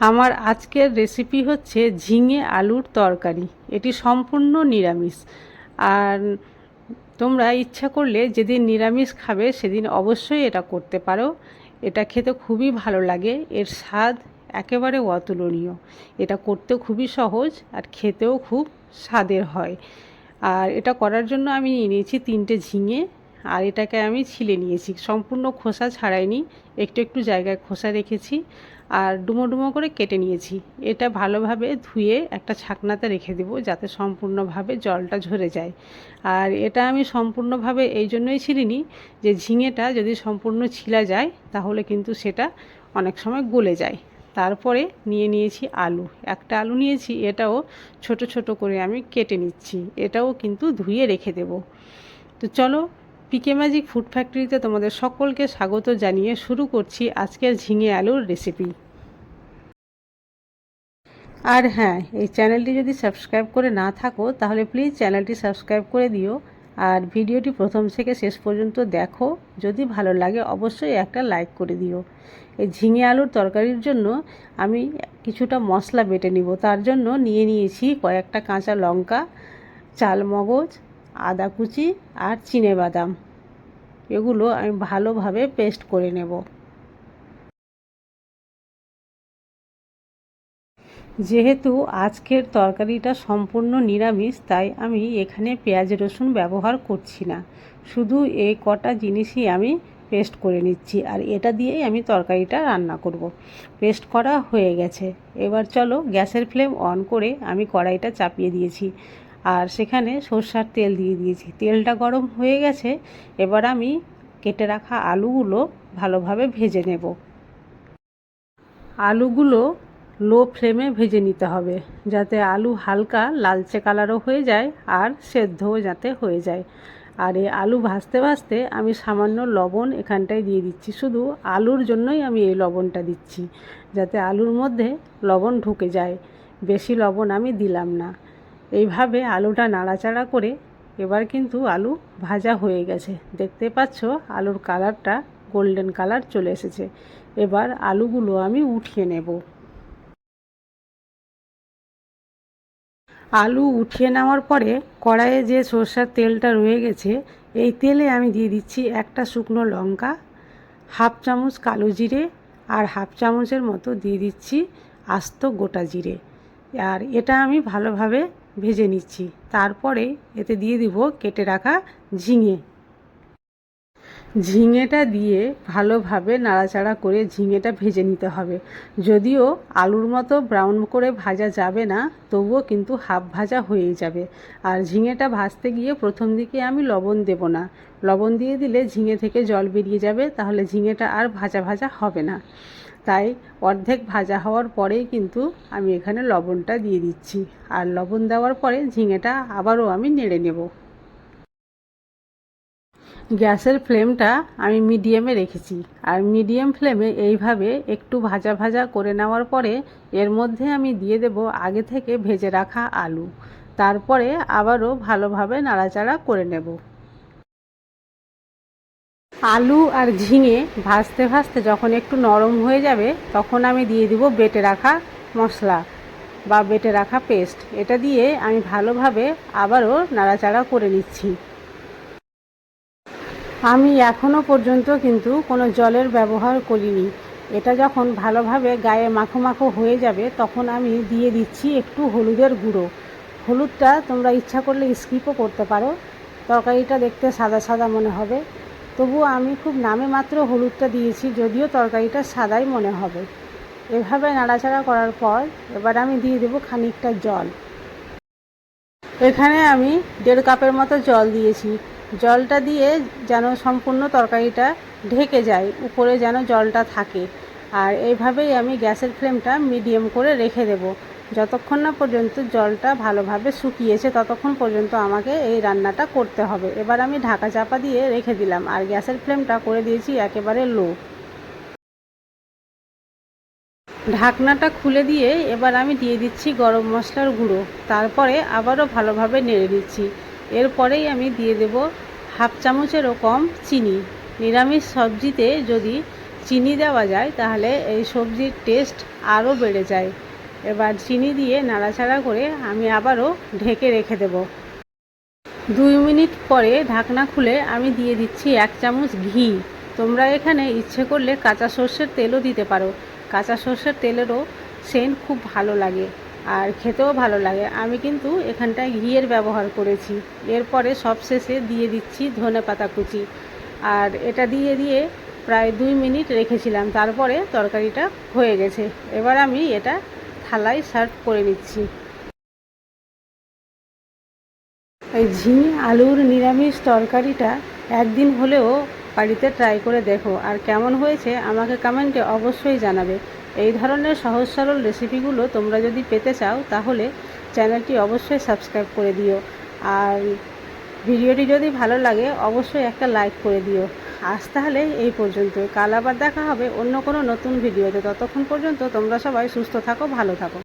আমার আজকের রেসিপি হচ্ছে ঝিঙে আলুর তরকারি। এটি সম্পূর্ণ নিরামিষ। আর তোমরা ইচ্ছা করলে যেদিন নিরামিষ খাবে, সেদিন অবশ্যই এটা করতে পারো। এটা খেতে খুবই ভালো লাগে। এর স্বাদ একেবারে অতুলনীয়। এটা করতে খুবই সহজ আর খেতেও খুব স্বাদের হয়। আর এটা করার জন্য আমি নিয়ে নিয়েছি তিনটে ঝিঙে। আর এটাকে আমি ছিলে নিয়েছি। সম্পূর্ণ খোসা ছাড়াইনি। একটু একটু জায়গায় খোসা রেখেছি। আর ডুমো ডুমো করে কেটে নিয়েছি। এটা ভালোভাবে ধুয়ে একটা ছাকনাতে রেখে দেবো যাতে সম্পূর্ণভাবে জলটা ঝরে যায়। আর এটা আমি সম্পূর্ণভাবে এই জন্যই ছিলিনি যে ঝিঙেটা যদি সম্পূর্ণ ছিলা যায়, তাহলে কিন্তু সেটা অনেক সময় গলে যায়। তারপরে নিয়ে নিয়েছি আলু। একটা আলু নিয়েছি, এটাও ছোট ছোট করে আমি কেটে নিচ্ছি। এটাও কিন্তু ধুয়ে রেখে দেব। তো চলো পিকে ম্যাজিক ফুড ফ্যাক্টরিতে তোমাদের সকলকে স্বাগত জানিয়ে শুরু করছি আজকের ঝিঙে আলুর রেসিপি আর হ্যাঁ এই চ্যানেলটি যদি সাবস্ক্রাইব করে না থাকো, তাহলে প্লিজ চ্যানেলটি সাবস্ক্রাইব করে দিও। আর ভিডিওটি প্রথম থেকে শেষ পর্যন্ত দেখো, যদি ভালো লাগে অবশ্যই একটা লাইক করে দিও। এই ঝিঙে আলুর তরকারির জন্য আমি কিছুটা মশলা বেটে নিব। তার জন্য নিয়ে নিয়েছি কয়েকটা কাঁচা লঙ্কা, চাল মগজ আদা কুচি আর চিনে বাদাম। এগুলো আমি ভালোভাবে পেস্ট করে নেব। যেহেতু আজকের তরকারিটা সম্পূর্ণ নিরামিষ, তাই আমি এখানে পেঁয়াজ রসুন ব্যবহার করছি না। শুধু এই কটা জিনিসই আমি পেস্ট করে নিচ্ছি, আর এটা দিয়েই আমি তরকারিটা রান্না করব। পেস্ট করা হয়ে গেছে। এবার চলো গ্যাসের ফ্লেম অন করে আমি কড়াইটা চাপিয়ে দিয়েছি। আর সেখানে সর্ষার তেল দিয়ে দিয়েছি। তেলটা গরম হয়ে গেছে, এবার আমি কেটে রাখা আলুগুলো ভালোভাবে ভেজে নেব। আলুগুলো লো ফ্লেমে ভেজে নিতে হবে, যাতে আলু হালকা লালচে কালারও হয়ে যায় আর সেদ্ধও যাতে হয়ে যায়। আর এই আলু ভাজতে ভাজতে আমি সামান্য লবণ এখানটায় দিয়ে দিচ্ছি, শুধু আলুর জন্যই আমি এই লবণটা দিচ্ছি, যাতে আলুর মধ্যে লবণ ঢুকে যায়। বেশি লবণ আমি দিলাম না। এইভাবে আলুটা নাড়াচাড়া করে এবার কিন্তু আলু ভাজা হয়ে গেছে। দেখতে পাচ্ছ, আলুর কালারটা গোল্ডেন কালার চলে এসেছে। এবার আলুগুলো আমি উঠিয়ে নেব। আলু উঠিয়ে নেওয়ার পরে কড়াইয়ে যে সর্ষার তেলটা রয়ে গেছে, এই তেলে আমি দিয়ে দিচ্ছি একটা শুকনো লঙ্কা, হাফ চামচ কালো জিরে আর হাফ চামচের মতো দিয়ে দিচ্ছি আস্ত গোটা জিরে। আর এটা আমি ভালোভাবে ভেজে নিচ্ছি। তারপরে এতে দিয়ে দিব কেটে রাখা ঝিঙে। ঝিঙেটা দিয়ে ভালোভাবে নাড়াচাড়া করে ঝিঙেটা ভেজে নিতে হবে। যদিও আলুর মতো ব্রাউন করে ভাজা যাবে না, তবুও কিন্তু হাফ ভাজা হয়েই যাবে। আর ঝিঙেটা ভাজতে গিয়ে প্রথম দিকে আমি লবণ দেব না। লবণ দিয়ে দিলে ঝিঙে থেকে জল বেরিয়ে যাবে, তাহলে ঝিঙেটা আর ভাজা ভাজা হবে না। তাই অর্ধেক ভাজা হওয়ার পরেই কিন্তু আমি এখানে লবণটা দিয়ে দিচ্ছি। আর লবণ দেওয়ার পরে ঝিঙেটা আবারও আমি নেড়ে নেব। গ্যাসের ফ্লেমটা আমি মিডিয়ামে রেখেছি। আর মিডিয়াম ফ্লেমে এইভাবে একটু ভাজা ভাজা করে নেওয়ার পরে এর মধ্যে আমি দিয়ে দেব আগে থেকে ভেজে রাখা আলু। তারপরে আবারও ভালোভাবে নাড়াচাড়া করে নেব। আলু আর ঝিঙে ভাজতে ভাজতে যখন একটু নরম হয়ে যাবে, তখন আমি দিয়ে দিব বেটে রাখা মশলা বা বেটে রাখা পেস্ট। এটা দিয়ে আমি ভালোভাবে আবারও নাড়াচাড়া করে নিচ্ছি। আমি এখনও পর্যন্ত কিন্তু কোনো জলের ব্যবহার করিনি। এটা যখন ভালোভাবে গায়ে মাখো মাখো হয়ে যাবে, তখন আমি দিয়ে দিচ্ছি একটু হলুদের গুঁড়ো। হলুদটা তোমরা ইচ্ছা করলে স্কিপও করতে পারো। তরকারিটা দেখতে সাদা সাদা মনে হবে। তবুও আমি খুব নামে মাত্র হলুদটা দিয়েছি, যদিও তরকারিটা সাদাই মনে হবে। এভাবে নাড়াচাড়া করার পর এবার আমি দিয়ে দেবো খানিকটা জল। এখানে আমি দেড় কাপের মতো জল দিয়েছি। জলটা দিয়ে যেন সম্পূর্ণ তরকারিটা ঢেকে যায়, উপরে যেন জলটা থাকে। আর এইভাবেই আমি গ্যাসের ফ্লেমটা মিডিয়াম করে রেখে দেব। যতক্ষণ না পর্যন্ত জলটা ভালোভাবে শুকিয়েছে, ততক্ষণ পর্যন্ত আমাকে এই রান্নাটা করতে হবে। এবার আমি ঢাকা চাপা দিয়ে রেখে দিলাম আর গ্যাসের ফ্লেমটা করে দিয়েছি একেবারে লো। ঢাকনাটা খুলে দিয়ে এবার আমি দিয়ে দিচ্ছি গরম মশলার গুঁড়ো। তারপরে আবারও ভালোভাবে নেড়ে দিচ্ছি। এরপরেই আমি দিয়ে দেব হাফ চামচেরও কম চিনি। নিরামিষ সবজিতে যদি চিনি দেওয়া যায়, তাহলে এই সবজির টেস্ট আরও বেড়ে যায়। এবার চিনি দিয়ে নাড়াচাড়া করে আমি আবারও ঢেকে রেখে দেব। দুই মিনিট পরে ঢাকনা খুলে আমি দিয়ে দিচ্ছি এক চামচ ঘি। তোমরা এখানে ইচ্ছে করলে কাঁচা সর্ষের তেলও দিতে পারো। কাঁচা সর্ষের তেলেরও সেন্ট খুব ভালো লাগে আর খেতেও ভালো লাগে। আমি কিন্তু এখানটায় ঘিয়ের ব্যবহার করেছি। এরপরে সবশেষে দিয়ে দিচ্ছি ধনে পাতা কুচি। আর এটা দিয়ে দিয়ে প্রায় দুই মিনিট রেখেছিলাম। তারপরে তরকারিটা হয়ে গেছে। এবার আমি এটা থালায় সার্ভ করে নিচ্ছি। এই ঝিঙে আলুর নিরামিষ তরকারিটা একদিন হলেও বাড়িতে ট্রাই করে দেখো। আর কেমন হয়েছে আমাকে কমেন্টে অবশ্যই জানাবে। এই ধরনের সহজ সরল রেসিপিগুলো তোমরা যদি পেতে চাও, তাহলে চ্যানেলটি অবশ্যই সাবস্ক্রাইব করে দিও। আর ভিডিওটি যদি ভালো লাগে, অবশ্যই একটা লাইক করে দিও। আজ তাহলে এই পর্যন্ত কাল আবার দেখা হবে অন্য কোনো নতুন ভিডিওতে। ততক্ষণ পর্যন্ত তোমরা সবাই সুস্থ থাকো, ভালো থাকো।